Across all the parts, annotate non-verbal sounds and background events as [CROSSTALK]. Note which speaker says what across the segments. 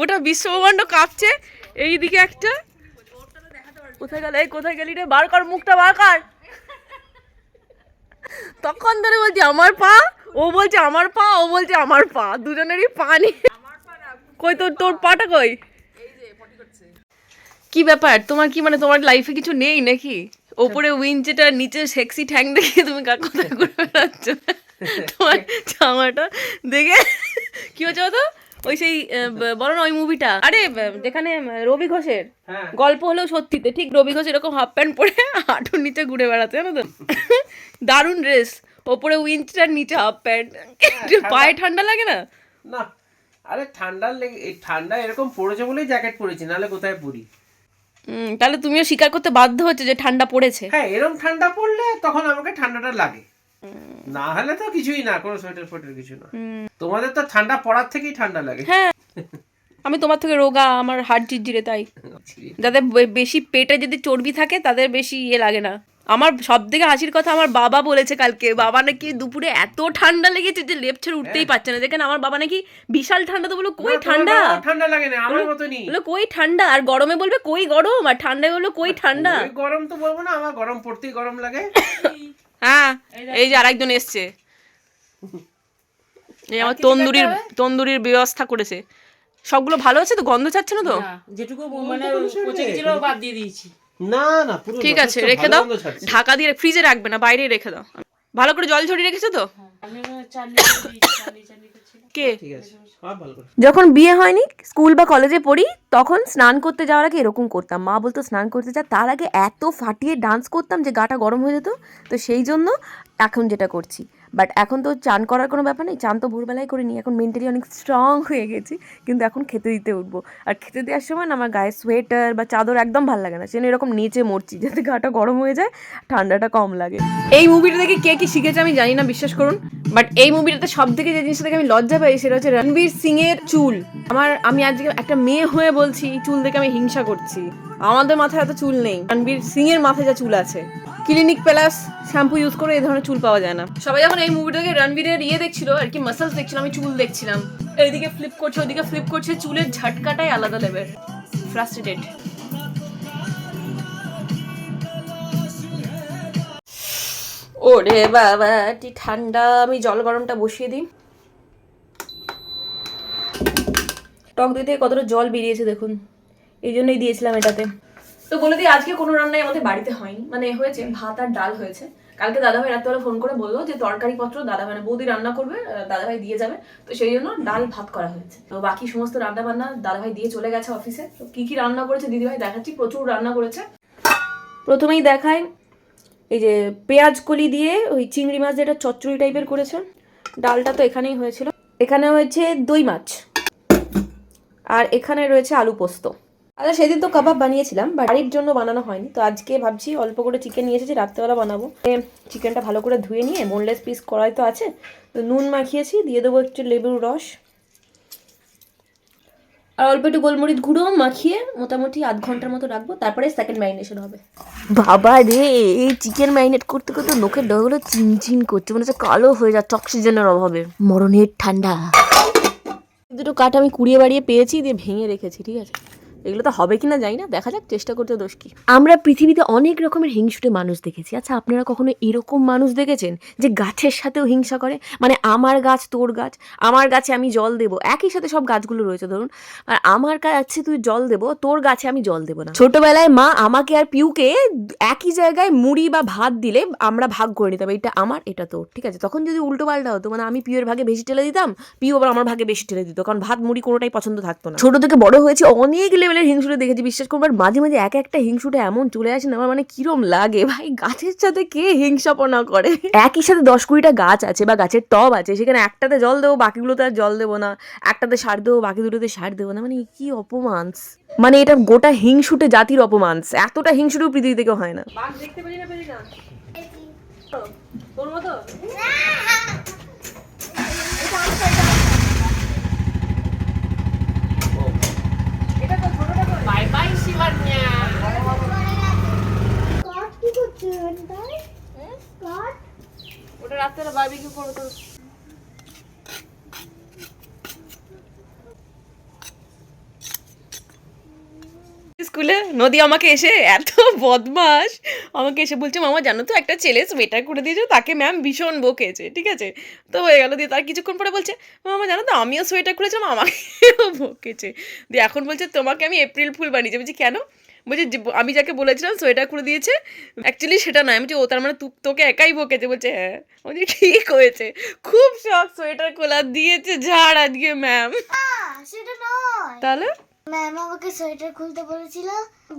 Speaker 1: গোটা বিশ্বব্রহ্মাণ্ড কাঁপছে। এইদিকে একটা। কোথায় গেল? এই কোথায় গেলি রে? বার কর, মুখটা বার কর। তখন ধরে বলছি, আমার পা? ও বলছে, আমার পা? ও বলছে, আমার পা। দুজনেরই পা নেই কই, তোর তোর পাটা কই? কি ব্যাপার? তোমার কি মানে তোমার লাইফে কিছু নেই নাকি? ওপরে উইঞ্চেটা নিচে সেক্সি ঠ্যাং দেখে তুমি কার কোথায় ঘুরে বেড়াচ্ছ? তোমার জামাটা দেখে কি হচ্ছে তো ওই সেই বলো না ওই মুভিটা আরে যেখানে রবি ঘোষের
Speaker 2: হ্যাঁ।
Speaker 1: গল্প হলেও সত্যিতে। ঠিক রবি ঘোষ এরকম হাফ প্যান্ট পরে হাঁটুর নিচে ঘুরে বেড়াতে জানো তো? দারুণ ড্রেস ওপরে উইঞ্চটার নিচে হাফ প্যান্ট পায়ে ঠান্ডা লাগে না?
Speaker 2: না। আরে ঠান্ডা লেগে এই ঠান্ডা এরকম পড়েছে বলেই জ্যাকেট পরেছি নাহলে কোথায় পরি?
Speaker 1: তাহলে তুমিও স্বীকার করতে বাধ্য হচ্ছে যে ঠান্ডা পড়েছে।
Speaker 2: হ্যাঁ এরকম ঠান্ডা পড়লে তখন আমাকে ঠান্ডাটা লাগে। না হলে তো কিছুই না কোনো সোয়েটার ফোয়েটার কিছু না। তোমাদের তো ঠান্ডা পড়ার থেকেই ঠান্ডা লাগে।
Speaker 1: হ্যাঁ। আমি তোমার থেকে রোগা আমার হাড় চিরচিরে তাই। যাদের বেশি পেটে যদি চর্বি থাকে তাদের বেশি ইয়ে লাগে না। আমার সব থেকে হাসির কথা আমার বাবা বলেছে কালকে। বাবা নাকি দুপুরে এত ঠান্ডা লেগেছে যে লেপ ছেড়ে উঠতেই পারছে না। দেখেন আমার বাবা নাকি বিশাল ঠান্ডা। তো বলো কই ঠান্ডা?
Speaker 2: ঠান্ডা লাগে না আমার মতনই।
Speaker 1: বলো কই ঠান্ডা? আর গরমে বলবে কই গরম? আর ঠান্ডায় বলল কই ঠান্ডা?
Speaker 2: গরম তো বলব না আমার গরম পড়তেই গরম লাগে। [LAUGHS]
Speaker 1: হ্যাঁ এই যে আরেকজন এসছে। এই আমার তন্দুরির তন্দুরির ব্যবস্থা করেছে। সবগুলো ভালো আছে তো? গন্ধ চাচ্ছে না তো?
Speaker 3: যেটুকু মানে পচে গেছিল বাদ দিয়ে দিয়েছি।
Speaker 2: না না পুরো
Speaker 1: ঠিক আছে রেখে দাও। ঢাকা দিয়ে ফ্রিজে রাখবে না বাইরে রেখে দাও। ভালো করে জল ঝরিয়ে রেখেছো তো?
Speaker 3: আমি চাটনি চাটনি চাটনি করছিলাম।
Speaker 1: কে?
Speaker 4: যখন বিয়ে হয়নি স্কুল বা কলেজে পড়ি তখন স্নান করতে যাওয়ার আগে এরকম করতাম। মা বলতো স্নান করতে যা। তার আগে এত ফাটিয়ে ডান্স করতাম যে গাটা গরম হয়ে যেত। তো সেই জন্য এখন যেটা করছি। বাট এখন তো চান করার কোনো ব্যাপার নেই। চান তো ভোরবেলায় করে নিই। এখন মেন্টালি অনেক স্ট্রং [LAUGHS] হয়ে গেছি। কিন্তু এখন খেতে দিতে উঠবো। আর খেতে দেওয়ার সময় না আমার গায়ে সোয়েটার বা চাদর একদম ভালো লাগে না। সেজন্য এরকম নিচে মরছি যাতে গাটা গরম হয়ে যায়, ঠান্ডাটা কম লাগে।
Speaker 1: এই মুভিটা দেখে কে কি শিখেছে আমি জানি না, বিশ্বাস করুন। বাট এই মুভিটাতে সব থেকে যে জিনিসটা দেখে আমি লজ্জা পাই, সেটা হচ্ছে রণবীর সিং এর চুল। আমার, আমি আজকে একটা মেয়ে হয়ে বলছি চুল দেখে আমি হিংসা করছি। আমাদের মাথায় এত চুল নেই। রণবীর সিং এর মাথায় যা চুল আছে। ক্লিনিক প্লাস শ্যাম্পু ইউজ করে এই ধরনের চুল পাওয়া যায় না। সবাই যখন এই মুভিটাকে রণবীরের ইয়ে দেখছিল, আর কি মাসেলস দেখছিল, আমি চুল দেখছিলাম। এইদিকে ফ্লিপ করছে, ওইদিকে ফ্লিপ করছে, চুলের ঝটকাটাই আলাদা লেভেল ফ্রাস্ট্রেটেড ওরে বাবা, কি ঠান্ডা। আমি জল গরমটা বসিয়ে দিই। টক থেকে কতটা জল বেরিয়েছে দেখুন। এই জন্যই দিয়েছিলাম এটাতে। তো বলে দিই আজকে কোনো রান্নাই আমাদের বাড়িতে হয়নি। মানে হয়েছে ভাত আর ডাল হয়েছে। কালকে দাদাভাই রাত্রেবেলা ফোন করে বলল যে তরকারি পত্র দাদা মানে বৌদি রান্না করবে দাদাভাই দিয়ে যাবে। তো সেই জন্য ডাল ভাত করা হয়েছে। তো বাকি সমস্ত রান্না বান্না দাদাভাই দিয়ে চলে গেছে অফিসে। তো কি কি রান্না করেছে দিদিভাই দেখাচ্ছি প্রচুর রান্না করেছে। প্রথমেই দেখায় এই যে পেঁয়াজ কলি দিয়ে ওই চিংড়ি মাছ যেটা চচ্চড়ি টাইপের করেছে। ডালটা তো এখানেই হয়েছিল। এখানে হয়েছে দই মাছ। আর এখানে রয়েছে আলু পোস্ত। আচ্ছা সেদিন তো কাবাব বানিয়েছিলাম বাড়ির জন্য বানানো হয়নি। তো আজকে ভাবছি অল্প করে চিকেন নিয়ে এসেছি, রাত্রেবেলা বানাবো। চিকেনটা ভালো করে ধুয়ে নিয়ে বোনলেস পিস কড়াই তো আছে, তো নুন মাখিয়েছি, দিয়ে দেবো একটু লেবুর রস। আর অল্প একটু গোলমরিচ গুঁড়ো মাখিয়ে মোটামুটি আধ ঘণ্টার মতো রাখব, তারপরে সেকেন্ড ম্যারিনেশন হবে।
Speaker 4: বাবা রে, এই চিকেন ম্যারিনেট করতে করতে নোখের ডগগুলো চিনচিন করছে, মনে হচ্ছে কালো হয়ে যাচ্ছে অক্সিজেনের অভাবে। মরণের ঠান্ডা। দুটো কাঠ আমি কুড়িয়ে বাড়িয়ে পেয়েছি, দিয়ে ভেঙে রেখেছি, ঠিক আছে? এগুলো তো হবে কিনা জানি না, দেখা যাক, চেষ্টা করতে দোষ কি। আমরা পৃথিবীতে অনেক রকমের হিংসুটে মানুষ দেখেছি। আচ্ছা আপনারা কখনো এরকম মানুষ দেখেছেন যে গাছের সাথেও হিংসা করে? মানে আমার গাছ, তোর গাছ, আমার গাছে আমি জল দেবো, একই সাথে সব গাছগুলো রয়েছে, ধরুন। আর আমার গাছে তুই জল দেবো, তোর গাছে আমি জল দেবো না। ছোটবেলায় মা আমাকে আর পিউকে একই জায়গায় মুড়ি বা ভাত দিলে আমরা ভাগ করে নিতাম এটা আমার, এটা তোর ঠিক আছে? তখন যদি উল্টো পাল্টা হতো মানে আমি পিউয়ের ভাগে বেশি ঠেলে দিতাম, পিউ আবার আমার ভাগে বেশি ঠেলে দিত, কারণ ভাত মুড়ি কোনোটাই পছন্দ থাকতো না। ছোট থেকে বড় হয়েছে, অনেক লেভেলের হিংসুটে দেখেছি বিশ্বাস করবার মাঝে মাঝে এক একটা হিংসুটে এমন চলে আসে না আমার মানে কিরম লাগে ভাই গাছের সাথে কে হিংসাপনা করে? একই সাথে দশ কুড়িটা গাছ আছে বা গাছের টব আছে সেখানে একটাতে জল দেবো বাকিগুলোতে আর জল দেবো না একটাতে সার দেবো বাকি দুটোতে সার দেবো না মানে কি অপমানস মানে এটা গোটা হিংসুটে জাতির অপমানস এতটা হিংসুটেও পৃথিবী থেকে হয় না।
Speaker 1: দেখতে না তোর মতো
Speaker 3: বাই বাই শিবান্যা
Speaker 1: ওটা রাত্রে করব স্কুলে নদী আমাকে এসে এত বদমাস আমাকে এসে বলছে, মামা, জানো তো একটা ছেলে সোয়েটার করে দিয়েছে, তাকে ম্যাম ভীষণ বকেছে, ঠিক আছে? তো হয়ে গেল, দিয়ে তার কিছুক্ষণ পরে বলছে, মামা, জানো তো আমিও সোয়েটার করেছিলাম আমাকেও বকেছে। দিয়ে এখন বলছে, তোমাকে আমি এপ্রিল ফুল বানিয়েছি। বলছি, কেন? বলছি যে আমি যাকে বলেছিলাম সোয়েটার করে দিয়েছে। অ্যাকচুয়ালি সেটা নয়। আমি বলছি ও তার মানে তোকে একাই বকেছে? বলছে হ্যাঁ। বলছি ঠিক হয়েছে। খুব শখ সোয়েটার খোলা দিয়েছে ঝাড় আজকে ম্যাম।
Speaker 5: সেটা নয়।
Speaker 1: তাহলে?
Speaker 5: ম্যাম আমাকে সোয়েটার খুলতে বলেছিল।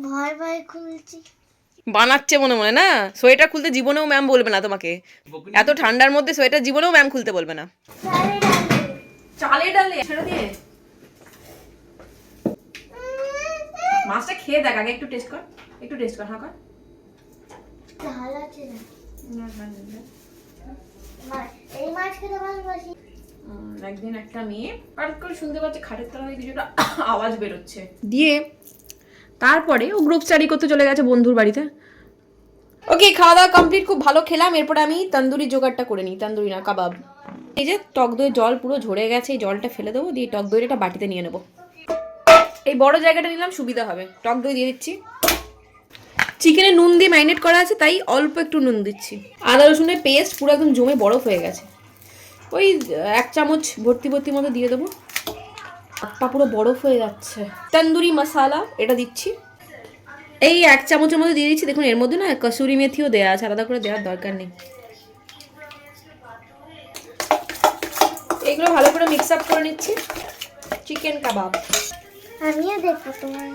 Speaker 5: ভয় ভয় খুলছি।
Speaker 1: বানাচ্ছে মনে মনে না? সোয়েটার খুলতে জীবনেও ম্যাম বলবে না তোমাকে। এত ঠান্ডার মধ্যে সোয়েটার জীবনেও ম্যাম খুলতে বলবে না।
Speaker 5: চালে ডালে।
Speaker 1: ছেড়ে দিয়ে মাছটা খেয়ে দেখ আগে একটু টেস্ট কর একটু টেস্ট কর হ্যাঁ কর।
Speaker 5: ঝাল আছে না? এই মাছ খেতে ভালোবাসি।
Speaker 1: একদিন একটা মেয়ে হঠাৎ করে শুনতে পাচ্ছে খাটের তলা থেকে কিছুটা আওয়াজ বেরোচ্ছে। দিয়ে তারপরে ও গ্রুপ স্টাডি করতে চলে গেছে বন্ধুর বাড়িতে। ওকে খাওয়া দাওয়া কমপ্লিট খুব ভালো খেলাম। এরপরে আমি তন্দুরি জোগাড়টা করে নিই তন্দুরি না কাবাব। এই যে টক দইয়ের জল পুরো ঝরে গেছে এই জলটা ফেলে দেবো দিয়ে টক একটা বাটিতে নিয়ে নেব। এই বড় জায়গাটা নিলাম, সুবিধা হবে। টক দই দিয়ে দিচ্ছি। চিকেনে নুন দিয়ে ম্যারিনেট করা আছে, তাই অল্প একটু নুন দিচ্ছি। আদা রসুনের পেস্ট পুরো একদম জমে বরফ হয়ে গেছে। ওই এক চামচ ভর্তি ভর্তি মতো দিয়ে দেবো। হাত পা পুরো বরফ হয়ে যাচ্ছে। তন্দুরি মশালা, এটা দিচ্ছি। এই এক চামচের মধ্যে দিয়ে দিচ্ছি। দেখুন, এর মধ্যে না কসুরি মেথিও দেওয়া আছে, আলাদা করে দেওয়ার দরকার নেই। এগুলো ভালো করে মিক্স আপ করে নিচ্ছি। চিকেন কাবাব।
Speaker 5: আমিও দেখব তোমার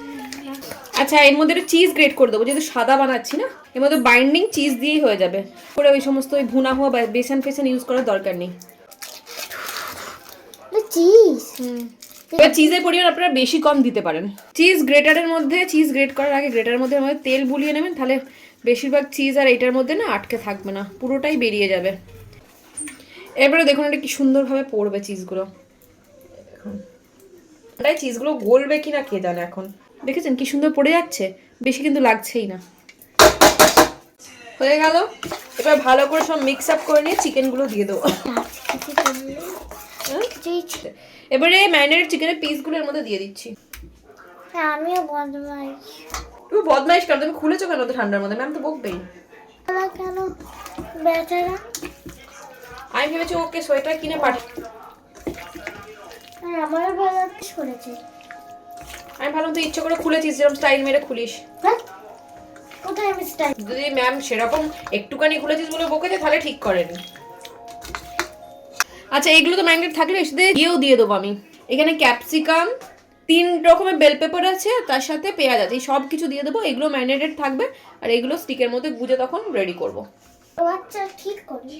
Speaker 1: আচ্ছা এর মধ্যে একটু চিজ গ্রেট করে দেবো যেহেতু সাদা বানাচ্ছি না এর মধ্যে বাইন্ডিং চিজ দিয়েই হয়ে যাবে। করে ওই সমস্ত ওই ভুনা হওয়া বা বেসন ফেসন ইউজ করার দরকার নেই।
Speaker 5: চিজ
Speaker 1: এবার চিজের পরিমাণ আপনারা বেশি কম দিতে পারেন। চিজ গ্রেটারের মধ্যে চিজ গ্রেট করার আগে গ্রেটারের মধ্যে আমাদের তেল বুলিয়ে নেবেন তাহলে বেশিরভাগ চিজ আর এটার মধ্যে না আটকে থাকবে না পুরোটাই বেরিয়ে যাবে। এবারে দেখুন এটা কি সুন্দরভাবে পড়বে চিজগুলো এটাই চিজগুলো গলবে কিনা কে জানে এখন। দেখেছেন কি সুন্দর পড়ে যাচ্ছে? বেশি কিন্তু লাগছেই না। হয়ে গেল। এবার ভালো করে সব মিক্স আপ করে নিয়ে চিকেনগুলো দিয়ে দেবো।
Speaker 5: ছিল
Speaker 1: এবারে ম্যারিনেটেড চিকেনের পিসগুলোর মধ্যে দিয়ে দিচ্ছি।
Speaker 5: হ্যাঁ, আমিও বদমাই
Speaker 1: তুমি বদমাইশ কেন? তুমি খুলেছো কেন তো ঠান্ডার মধ্যে? ম্যাম তো বকবেই।
Speaker 5: কেন বেচারা?
Speaker 1: আমি ভেবেছি ওকে সোয়েটার কিনে পাঠি
Speaker 5: আর আমারও ভালো করেছে
Speaker 1: আমি ভাবলাম তুই ইচ্ছে করে খুলেছিস যেরকম স্টাইল মেরে খুলিস।
Speaker 5: হ্যাঁ? কোথায় আমি স্টাইল
Speaker 1: যদি ম্যাম সেরকম একটুখানি খুলেছিস বলে বকেছে তাহলে ঠিক করেনি। আচ্ছা এগুলো তো ম্যাগনেট থাকলে এর সাথে দিয়েও দিয়ে দেবো আমি। এখানে ক্যাপসিকাম তিন রকমের বেল পেপার আছে তার সাথে পেঁয়াজ আছে। সব কিছু দিয়ে দেবো এগুলো ম্যারিনেটেড থাকবে। আর এগুলো স্টিকের মধ্যে গুজে তখন রেডি করব।
Speaker 5: আচ্ছা ঠিক করি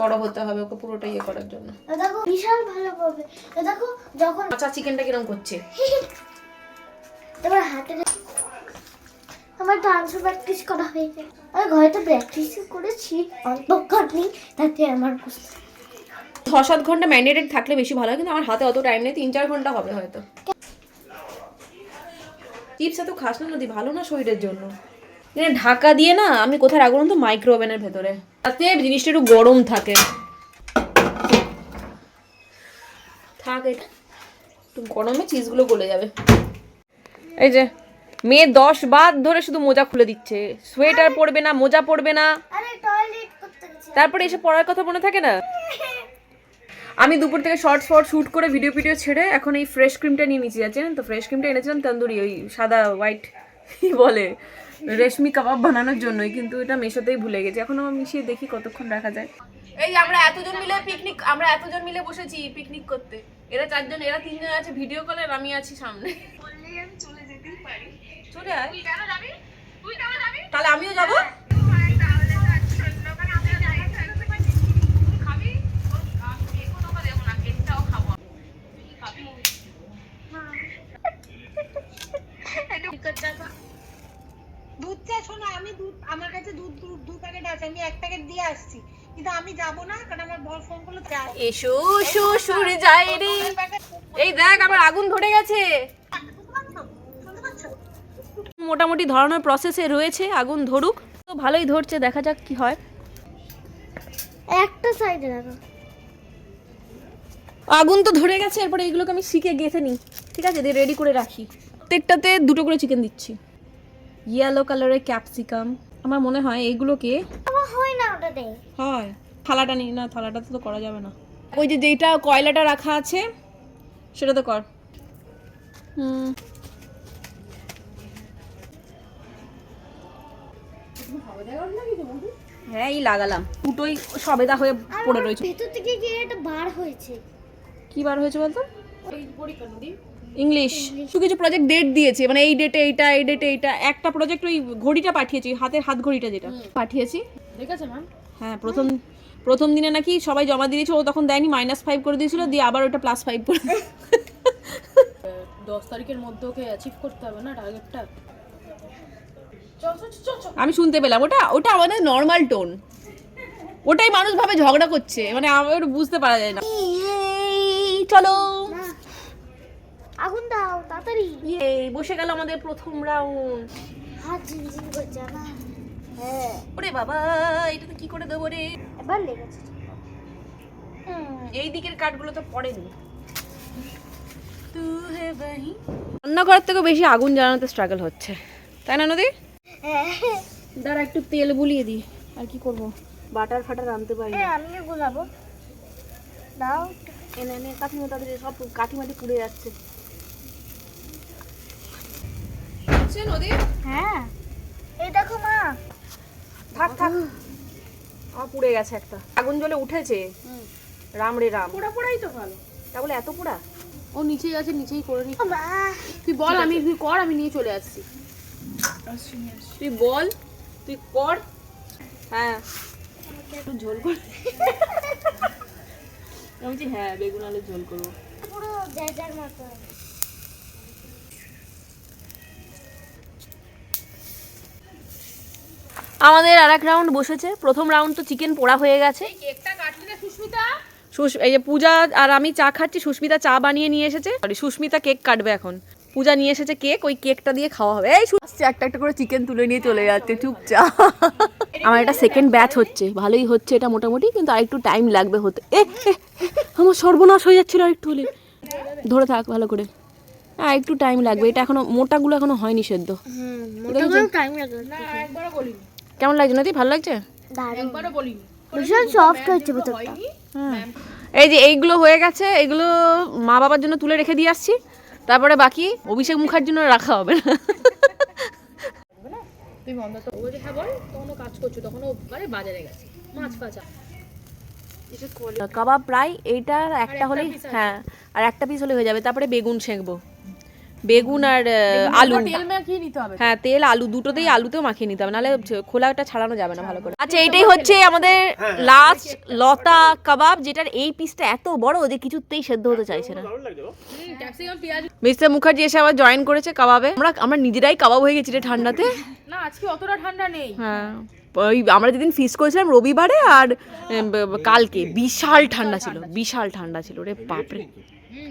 Speaker 1: বড় হতে হবে ওকে পুরোটা ইয়ে করার জন্য।
Speaker 5: দেখো বিশাল ভালো তো দেখো যখন
Speaker 1: আচ্ছা চিকেনটা কিরম করছে?
Speaker 5: তোমার হাতে আমার ডান্স প্র্যাকটিস করা হয়েছে আমি ঘরে তো প্র্যাকটিস করেছি অল্প খাটনি তাতে আমার
Speaker 1: ছ সাত ঘণ্টা ম্যারিনেটেড থাকলে বেশি ভালো হয় কিন্তু আমার হাতে অত টাইম নেই তিন চার ঘণ্টা হবে হয়তো। চিপস এত খাস না নদী ভালো না শরীরের জন্য। ঢাকা দিয়ে না আমি কোথায় রাখব তো? মাইক্রো ওভেনের ভেতরে। তাতে জিনিসটা একটু গরম থাকে থাক এটা। একটু গরমে চিজগুলো গলে যাবে। এই যে মেয়ে দশ বার ধরে শুধু মোজা খুলে দিচ্ছে। সোয়েটার পরবে না মোজা পরবে না। তারপরে এসে পড়ার কথা মনে থাকে না? আমি দুপুর থেকে শর্টস ফট শ্যুট করে ভিডিও ভিডিও ছেড়ে এখন এই ফ্রেশ ক্রিমটা নিয়ে নিচে যাচ্ছেন তো? ফ্রেশ ক্রিমটা এনেছিলাম তন্দুরি ওই সাদা হোয়াইট কি বলে? রেশমি কাবাব বানানোর জন্যই কিন্তু এটা মেশাতেই ভুলে গেছি। এখনও মিশিয়ে দেখি কতক্ষণ রাখা যায়। এই যে আমরা এতজন মিলে পিকনিক আমরা এতজন মিলে বসেছি পিকনিক করতে। এরা চারজন এরা তিনজন আছে ভিডিও কলে আর আমি আছি সামনে। চলে আয়। তাহলে আমিও যাব
Speaker 6: দুধ চা শোনো আমি দুধ আমার কাছে দুধ দু- দু প্যাকেট আছে আমি এক প্যাকেট দিয়ে আসছি কিন্তু আমি যাব না কারণ আমার বর ফোন করল চা
Speaker 1: এসো শ্বশুর যাই রে। এই দেখ আমার আগুন ধরে গেছে। মোটামুটি ধরানোর প্রসেসে রয়েছে আগুন ধরুক। তো ভালোই ধরছে দেখা যাক কি হয়।
Speaker 5: একটা সাইডে রাখো
Speaker 1: আগুন তো ধরে গেছে এরপরে এইগুলোকে আমি শিখে গেঁথে নিই। ঠিক আছে দিয়ে রেডি করে রাখি। প্রত্যেকটাতে দুটো করে চিকেন দিচ্ছি। ইয়েলো কালারের ক্যাপসিকাম আমার মনে হয় এইগুলোকে
Speaker 5: আমার হয় না ওটাতে।
Speaker 1: হয়। থালাটা নিই না থালাটাতে তো করা যাবে না। ওই যে যেটা কয়লাটা রাখা আছে সেটা তো কর। হুম। হ্যাঁ এই লাগালাম। দুটোই সবেদা হয়ে পড়ে রয়েছে।
Speaker 5: ভেতর থেকে গিয়ে এটা বার হয়েছে।
Speaker 1: কি বার হয়েছে বলতো? ইংলিশ। কিছু কিছু প্রজেক্ট ডেট দিয়েছে মানে এই ডেটে এইটা এই ডেটে এইটা। একটা প্রজেক্ট ওই ঘড়িটা পাঠিয়েছি হাতের হাত ঘড়িটা যেটা। পাঠিয়েছি।
Speaker 3: ঠিক আছে ম্যাম?
Speaker 1: হ্যাঁ প্রথম প্রথম দিনে নাকি সবাই জমা দিয়েছে ও তখন দেয়নি মাইনাস ফাইভ করে দিয়েছিল দিয়ে আবার ওটা প্লাস ফাইভ করে [LAUGHS]
Speaker 3: দশ তারিখের মধ্যে ওকে অ্যাচিভ করতে হবে না টার্গেটটা
Speaker 1: আমি শুনতে পেলাম ওটা ওটা আমাদের নর্মাল টোন ওটাই মানুষ ভাবে ঝগড়া করছে মানে আমার বুঝতে পারা যায় না। এই, চলো।
Speaker 5: আগুন দাও তাড়াতাড়ি।
Speaker 1: ইয়ে বসে গেল আমাদের প্রথম রাউন্ড
Speaker 5: হাত ঝিনঝিন করছে আমার হ্যাঁ।
Speaker 1: ওরে বাবা এটাতে কি করে দেবো রে?
Speaker 5: এবার লেগেছে।
Speaker 1: এই দিকের কাঠগুলো তো পড়েনি। রান্নাঘর থেকে বেশি আগুন জ্বালানোতে স্ট্রাগল হচ্ছে। তাই না নদী?
Speaker 5: হ্যাঁ।
Speaker 1: দাঁড়া একটু তেল বুলিয়ে দিই। আর কি করব? বাটার ফাটার আনতে পারি না।
Speaker 5: হ্যাঁ আমিও গোলাবো। দাও
Speaker 1: এনে এনে কাঠি মাটি সব কাঠি মাটি পুড়ে যাচ্ছে। নদী?
Speaker 5: হ্যাঁ। এই দেখো মা।
Speaker 1: থাক থাক। আমার পুড়ে গেছে একটা। আগুন জ্বলে উঠেছে। রাম রে রাম।
Speaker 3: পোড়া পোড়াই তো ভালো।
Speaker 1: তা বলে এত পোড়া?
Speaker 3: ও নিচেই আছে নিচেই করে নি তুই বল আমি তুই কর আমি নিয়ে চলে আসছি।
Speaker 1: তুই বল তুই কর। হ্যাঁ। একটু ঝোল কর। [LAUGHS] আমি বলছি হ্যাঁ বেগুন আলু ঝোল করব।
Speaker 5: পুরো যার মতো।
Speaker 1: আমাদের আর এক রাউন্ড বসেছে। প্রথম রাউন্ড তো চিকেন পোড়া হয়ে গেছে। এই যে পূজা আর আমি চা খাচ্ছি সুস্মিতা চা বানিয়ে নিয়ে এসেছে। সরি সুস্মিতা কেক কাটবে এখন। পূজা নিয়ে এসেছে কেক ওই কেকটা দিয়ে খাওয়া হবে। এই আসছে একটা একটা করে চিকেন তুলে নিয়ে চলে যাচ্ছে চুপচাপ। আমার এটা সেকেন্ড ব্যাচ হচ্ছে ভালোই হচ্ছে এটা মোটামুটি কিন্তু আরেকটু টাইম লাগবে হতে। এ এ, আমার সর্বনাশ হয়ে যাচ্ছিল আরেকটু হলে। ধরে থাক ভালো করে। হ্যাঁ একটু টাইম লাগবে এটা এখনও মোটাগুলো এখনও হয়নি সেদ্ধ।
Speaker 5: টাইম লাগবে।
Speaker 3: না একবারও বলিনি।
Speaker 1: কেমন লাগছে নাতি ভালো লাগছে?
Speaker 5: দারুণ। ভীষণ সফট হয়েছে ভেতরটা
Speaker 1: এই যে এইগুলো হয়ে গেছে এগুলো মা বাবার জন্য তুলে রেখে দিয়ে আসছি। তারপরে বাকি অভিষেক মুখার জন্য রাখা হবে না।
Speaker 3: তুই বন্ধ তো ও যে হ্যাঁ বল তখন কাজ করছ তখন ও মানে বাজারে গেছে। মাছ ফাচা
Speaker 1: কাবাব প্রায় এইটার একটা হলেই হ্যাঁ আর একটা পিস হলে হয়ে যাবে। তারপরে বেগুন সেঁকবো। বেগুন আর আলু
Speaker 3: তেল মাখিয়ে নিতে হবে
Speaker 1: হ্যাঁ তেল আলু দুটোতেই আলুতেও মাখিয়ে নিতে হবে নাহলে খোলাটা ছাড়ানো যাবে না ভালো করে। আচ্ছা এটাই হচ্ছে আমাদের লাস্ট লতা কাবাব যেটার এই পিসটা এত বড় যে কিছুতেই সেদ্ধ হতে চাইছে না। মিস্টার মুখার্জি এসে আবার জয়েন করেছে কাবাবে। আমরা আমরা নিজেরাই কাবাব হয়ে গেছি রে ঠান্ডাতে।
Speaker 3: না আজকে অতটা ঠান্ডা নেই।
Speaker 1: হ্যাঁ ওই আমরা যেদিন ফিস করেছিলাম রবিবারে আর কালকে বিশাল ঠান্ডা ছিল বিশাল ঠান্ডা ছিল রে বাপরে।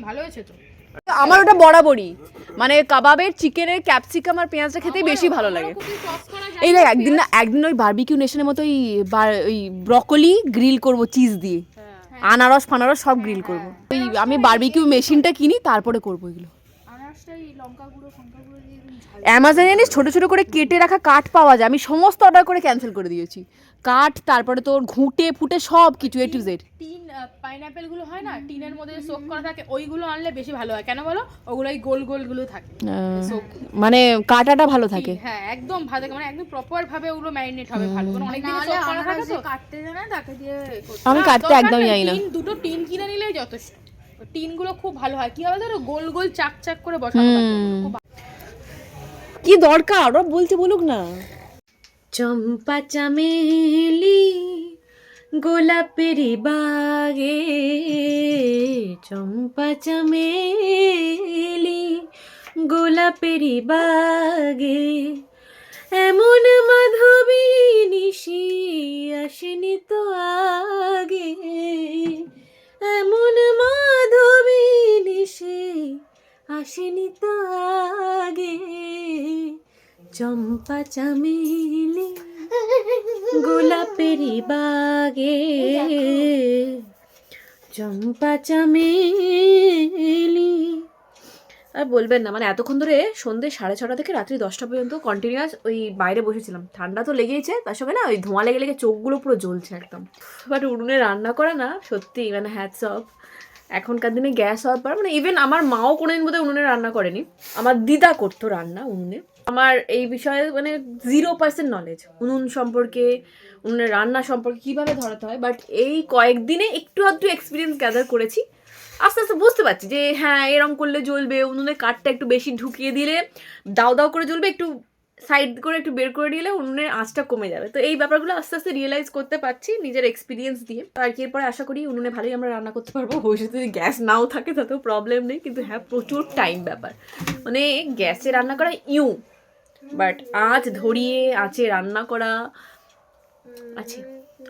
Speaker 3: ভালো হয়েছে তো।
Speaker 1: আমার ওটা বরাবরই। মানে কাবাবের চিকেনের ক্যাপসিকাম আর পেঁয়াজটা খেতেই বেশি ভালো লাগে। এই দেখ একদিন না একদিন ওই বারবিকিউ নেশনের মতো ওই ওই ব্রকলি গ্রিল করব চিজ দিয়ে। আনারস ফানারস সব গ্রিল করব। ওই আমি বার্বিকিউ মেশিনটা কিনি তারপরে করব এগুলো। অ্যামাজনে জানিস ছোটো ছোটো করে কেটে রাখা কাঠ পাওয়া যায়। আমি সমস্ত অর্ডার করে ক্যান্সেল করে দিয়েছি। কাঠ তারপরে তোর ঘুঁটে ফুটে সব কিছু এ টু জেড
Speaker 3: টিনগুলো হয় না টিনের মধ্যে সোক করা থাকে ওইগুলো আনলে বেশি ভালো হয়। কেন বলো? ওগুলো ওই গোল গোলগুলো থাকে।
Speaker 1: মানে কাটাটা ভালো থাকে।
Speaker 3: হ্যাঁ একদম ভালো থাকে। মানে একদম প্রপার ভাবে ওগুলো ম্যারিনেট হবে ভালো। কারণ অনেক দিন সোক করা থাকে তো। কাটতে জানা তাকে দিয়ে
Speaker 1: আমি কাটতে একদমই জানি না।
Speaker 3: দুটো টিন কিনে নিলেই যথেষ্ট। টিনগুলো খুব ভালো হয়। কি হবে ধরো গোল গোল চাক চাক করে বসানো থাকে।
Speaker 1: কি দরকার? ওরা বলছে বলুক না। চম্পা চামেলি গোলাপেরি বাগে চম্পা চামেলি, গোলাপেরি বাগে এমন মাধবী নিশি আসেনি তো আগে। এমন মাধবী নিশি আসেনি তো আগে। চম্পা চামেলি গোলাপেরি বাগে চম্পা চামেলি। আর বলবেন না মানে এতক্ষণ ধরে সন্ধ্যে সাড়ে ছটা থেকে রাত্রি দশটা পর্যন্ত কন্টিনিউয়াস ওই বাইরে বসেছিলাম। ঠান্ডা তো লেগেইছে, তার সঙ্গে না ওই ধোঁয়া লেগে লেগে চোখগুলো পুরো জ্বলছে একদম। বাট উনুনে রান্না করা না, সত্যি মানে হ্যাটস অফ এখনকার দিনে গ্যাস হওয়ার পর মানে ইভেন আমার মাও কোনোদিন বোধহয় উনুনে রান্না করেনি। আমার দিদা করতো রান্না উনুনে। আমার এই বিষয়ে মানে জিরো পার্সেন্ট নলেজ উনুন সম্পর্কে, উনুনের রান্না সম্পর্কে কীভাবে ধরাতে হয় বাট এই কয়েকদিনে একটু আধটু এক্সপিরিয়েন্স গ্যাদার করেছি। আস্তে আস্তে বুঝতে পারছি যে হ্যাঁ এরম করলে জ্বলবে, উনুনে কাঠটা একটু বেশি ঢুকিয়ে দিলে, দাও দাও করে জ্বলবে, একটু সাইড করে একটু বের করে দিলে উনুনের আঁচটা কমে যাবে। তো এই ব্যাপারগুলো আস্তে আস্তে রিয়েলাইজ করতে পারছি নিজের এক্সপিরিয়েন্স দিয়ে। আর কি, এরপরে আশা করি উনুনে ভালোই আমরা রান্না করতে পারব। ভবিষ্যতে যদি গ্যাস নাও থাকে তাতেও প্রবলেম নেই, কিন্তু হ্যাঁ প্রচুর টাইম ব্যাপার। মানে গ্যাসে রান্না করা ইউ বাট আঁচ ধরিয়ে আঁচে রান্না করা। আছে,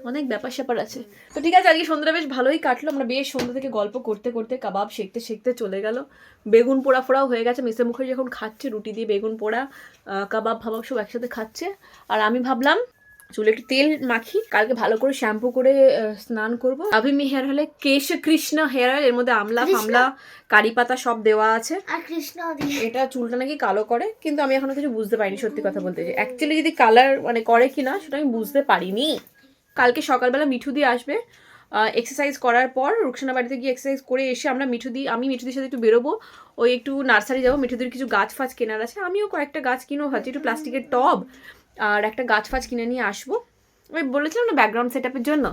Speaker 1: অনেক ব্যাপার স্যাপার আছে। তো ঠিক আছে, আজকে সন্ধ্যাটা বেশ ভালোই কাটলো। আমরা বেশ সন্ধ্যা থেকে গল্প করতে করতে কাবাব শেখতে শেখতে চলে গেল। বেগুন পোড়া ফোড়াও হয়ে গেছে। মিসে মুখে যখন খাচ্ছে, রুটি দিয়ে বেগুন পোড়া কাবাব, ভাবাব সব একসাথে খাচ্ছে। আর আমি ভাবলাম চুলে একটু তেল মাখি কালকে ভালো করে শ্যাম্পু করে স্নান করব। আভিমি হেয়ার হলে কেশ কৃষ্ণ হেয়ার অয়েল এর মধ্যে আমলা ফামলা কারি পাতা সব দেওয়া আছে।
Speaker 5: আর কৃষ্ণ
Speaker 1: এটা চুলটা নাকি কালো করে কিন্তু আমি এখনও কিছু বুঝতে পারিনি সত্যি কথা বলতে। যে অ্যাকচুয়ালি যদি কালার মানে করে কি না সেটা আমি বুঝতে পারিনি। কালকে সকালবেলা মিঠু দিয়ে আসবে এক্সারসাইজ করার পর রুকসানা বাড়িতে গিয়ে এক্সারসাইজ করে এসে আমরা মিঠুদি আমি মিঠুদির সাথে একটু বেরোবো ওই একটু নার্সারি যাব মিঠুদির কিছু গাছ ফাছ কেনার আছে আমিও কয়েকটা গাছ কিনেও ভাবছি একটু প্লাস্টিকের টব আর একটা গাছ ফাছ কিনে নিয়ে আসব। ওই বলেছিলাম না ব্যাকগ্রাউন্ড সেট জন্য?